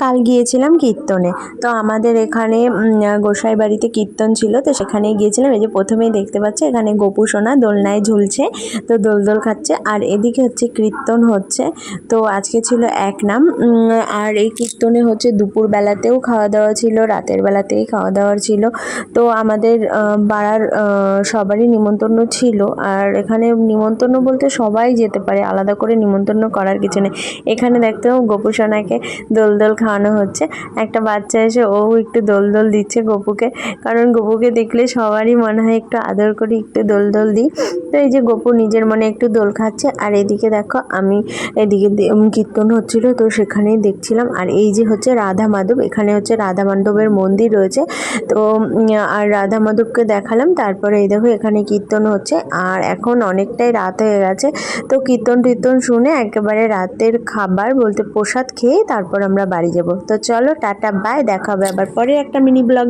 কাল গিয়েছিলাম কীর্তনে। তো আমাদের এখানে গোসাই বাড়িতে কীর্তন ছিল, তো সেখানেই গিয়েছিলাম। এই যে প্রথমেই দেখতে পাচ্ছি, এখানে গোপু সোনা দোলনায় ঝুলছে, তো দোল দোল খাচ্ছে। আর এদিকে হচ্ছে কীর্তন হচ্ছে, তো আজকে ছিল এক নাম। আর এই কীর্তনে হচ্ছে দুপুর বেলাতেও খাওয়া দাওয়া ছিল, রাতের বেলাতেই খাওয়া দাওয়া ছিল। তো আমাদের পাড়ার সবারই নিমন্ত্রণ ছিল। আর এখানে নিমন্ত্রণ বলতে সবাই যেতে পারে, আলাদা করে নিমন্ত্রণ করার কিছু নেই। এখানে দেখতে পাবো গোপু সোনাকে দোল দোল খাওয়ানো হচ্ছে। একটা বাচ্চা এসে ও একটু দোল দোল দিচ্ছে গপুকে। কারণ গপুকে দেখলে সবারই মনে হয় একটু আদর করি একটু দোল দোল দিই। তো এই যে গপু নিজের মনে একটু দোল খাচ্ছে। আর এদিকে দেখো আমি এদিকে কীর্তন হচ্ছিল, তো সেখানেই দেখছিলাম। আর এই যে হচ্ছে রাধা মাধব, এখানে হচ্ছে রাধা মাধবের মন্দির রয়েছে। তো আর রাধা মাধবকে দেখালাম। তারপরে এই দেখো এখানে কীর্তন হচ্ছে। আর এখন অনেকটাই রাত হয়ে গেছে। তো কীর্তন টীর্তন শুনে একেবারে রাতের খাবার বলতে প্রসাদ খেয়ে তারপর আমরা বাড়ি যাব। তো চলো টাটা বাই দেখা হবে আবার পরে একটা মিনি ব্লগ